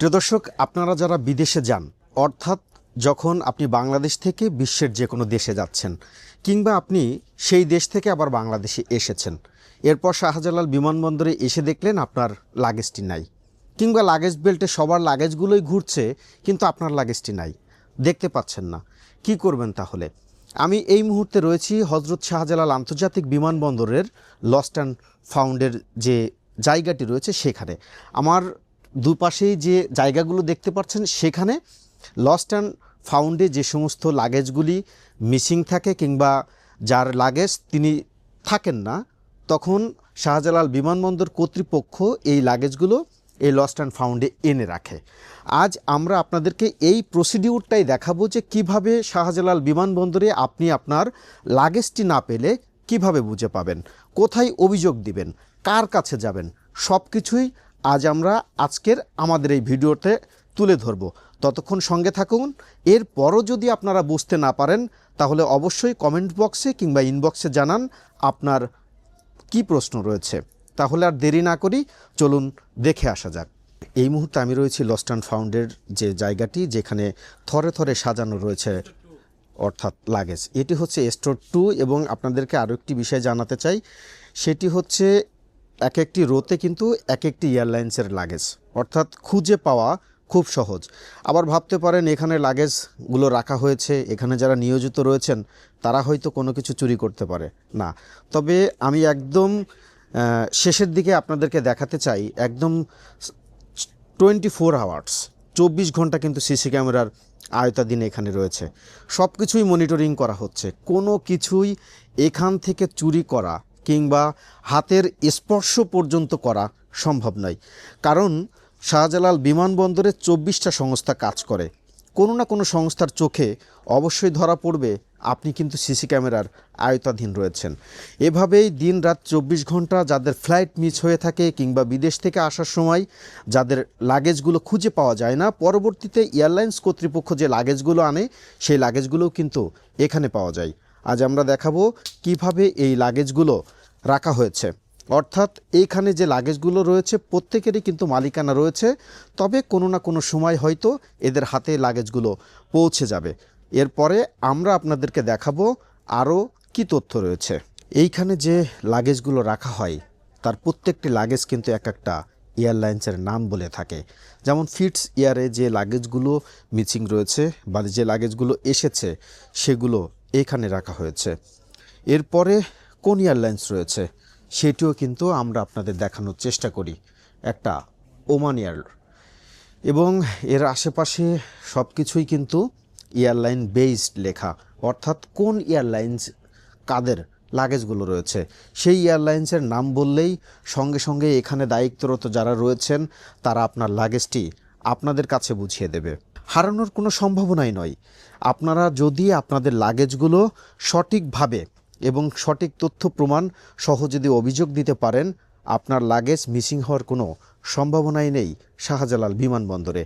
প্রিয় দর্শক, আপনারা যারা বিদেশে যান, অর্থাৎ যখন আপনি বাংলাদেশ থেকে বিশ্বের যে কোনো দেশে যাচ্ছেন, কিংবা আপনি সেই দেশ থেকে আবার বাংলাদেশে এসেছেন, এরপর শাহজালাল বিমানবন্দরে এসে দেখলেন আপনার লাগেজটি নাই। কিংবা লাগেজ বেল্টে সবার লাগেজগুলোই ঘুরছে, কিন্তু আপনার লাগেজটি নাই। দেখতে পাচ্ছেন না। কি করবেন তাহলে? আমি এই মুহূর্তে রয়েছি হজরত শাহজালাল আন্তর্জাতিক বিমানবন্দরের লস্ট অ্যান্ড ফাউন্ডের যে জায়গাটি রয়েছে সেখানে। আমার দুপাশেই যে জায়গাগুলো দেখতে পাচ্ছেন, সেখানে লস্ট অ্যান্ড ফাউন্ডে যে সমস্ত লাগেজগুলি মিসিং থাকে কিংবা যার লাগেজ তিনি থাকেন না, তখন শাহজালাল বিমানবন্দর কর্তৃপক্ষ এই লাগেজগুলো এই লস্ট অ্যান্ড ফাউন্ডে এনে রাখে। আজ আমরা আপনাদেরকে এই প্রসিডিউরটাই দেখাবো যে কীভাবে শাহজালাল বিমানবন্দরে আপনি আপনার লাগেজটি না পেলে কীভাবে বুঝে পাবেন, কোথায় অভিযোগ দিবেন, কার কাছে যাবেন সব কিছুই আজ আমরা আজকের আমাদের এই ভিডিওতে তুলে ধরব। ততক্ষণ সঙ্গে থাকুন। এরপরও যদি আপনারা বুঝতে না পারেন, তাহলে অবশ্যই কমেন্ট বক্সে কিংবা ইনবক্সে জানান আপনার কি প্রশ্ন রয়েছে। তাহলে আর দেরি না করি, চলুন দেখে আসা যাক। এই মুহূর্তে আমি রয়েছি লস্ট অ্যান্ড ফাউন্ডের যে জায়গাটি, যেখানে থরে থরে সাজানো রয়েছে অর্থাৎ লাগেজ এটি হচ্ছে স্টোর টু এবং আপনাদেরকে আরও একটি বিষয় জানাতে চাই। সেটি হচ্ছে এক একটি রোতে কিন্তু এক একটি এয়ারলাইন্সের লাগেজ। অর্থাৎ খুঁজে পাওয়া খুব সহজ। আবার ভাবতে পারেন, এখানে লাগেজগুলো রাখা হয়েছে, এখানে যারা নিয়োজিত রয়েছেন, তারা হয়তো কোনো কিছু চুরি করতে পারে। না। তবে আমি একদম শেষের দিকে আপনাদেরকে দেখাতে চাই, একদম টোয়েন্টি ফোর আওয়ার্স, চব্বিশ ঘণ্টা কিন্তু সিসি ক্যামেরার আয়তাধীন এখানে রয়েছে। সব কিছুই মনিটরিং করা হচ্ছে। কোনো কিছুই এখান থেকে চুরি করা কিংবা হাতের স্পর্শ পর্যন্ত করা সম্ভব নয়। কারণ শাহজালাল বিমানবন্দরে চব্বিশটা সংস্থা কাজ করে। কোনো না কোনো সংস্থার চোখে অবশ্যই ধরা পড়বে, আপনি কিন্তু সিসি ক্যামেরার আয়তাধীন রয়েছেন। এভাবেই দিন রাত চব্বিশ ঘণ্টা যাদের ফ্লাইট মিস হয়ে থাকে কিংবা বিদেশ থেকে আসার সময় যাদের লাগেজগুলো খুঁজে পাওয়া যায় না, পরবর্তীতে এয়ারলাইন্স কর্তৃপক্ষ যে লাগেজগুলো আনে, সেই লাগেজগুলোও কিন্তু এখানে পাওয়া যায়। আজ আমরা দেখাবো কীভাবে এই লাগেজগুলো রাখা হয়েছে। অর্থাৎ এইখানে যে লাগেজগুলো রয়েছে, প্রত্যেকেরই কিন্তু মালিকানা রয়েছে, তবে কোনো না কোনো সময় হয়তো এদের হাতে লাগেজগুলো পৌঁছে যাবে। এরপরে আমরা আপনাদেরকে দেখাবো আরও কি তথ্য রয়েছে। এইখানে যে লাগেজগুলো রাখা হয়, তার প্রত্যেকটি লাগেজ কিন্তু এক একটা এয়ারলাইন্সের নাম বলে থাকে। যেমন ফিটস এয়ারে যে লাগেজগুলো মিচিং রয়েছে বা যে লাগেজগুলো এসেছে, সেগুলো এখানে রাখা হয়েছে। এরপরে কোন এয়ারলাইন্স রয়েছে। সেটিও কিন্তু আমরা আপনাদের দেখানোর চেষ্টা করি। একটা ওমান এয়ার। এবং এর আশেপাশে সব কিছুই কিন্তু এয়ারলাইন বেসড লেখা। অর্থাৎ কোন এয়ারলাইন্স কাদের লাগেজগুলো রয়েছে। সেই এয়ারলাইন্সের নাম বললেই সঙ্গে সঙ্গে এখানে দায়িত্বরত যারা রয়েছেন, তারা আপনার লাগেজটি আপনাদের কাছে বুঝিয়ে দেবে। হারানোর কোনো সম্ভাবনাই নয়। আপনারা যদি আপনাদের লাগেজগুলো সঠিকভাবে এবং সঠিক তথ্য প্রমাণ সহ যদি অভিযোগ দিতে পারেন, আপনার লাগেজ মিসিং হওয়ার কোনো সম্ভাবনাই নেই শাহজালাল বিমানবন্দরে।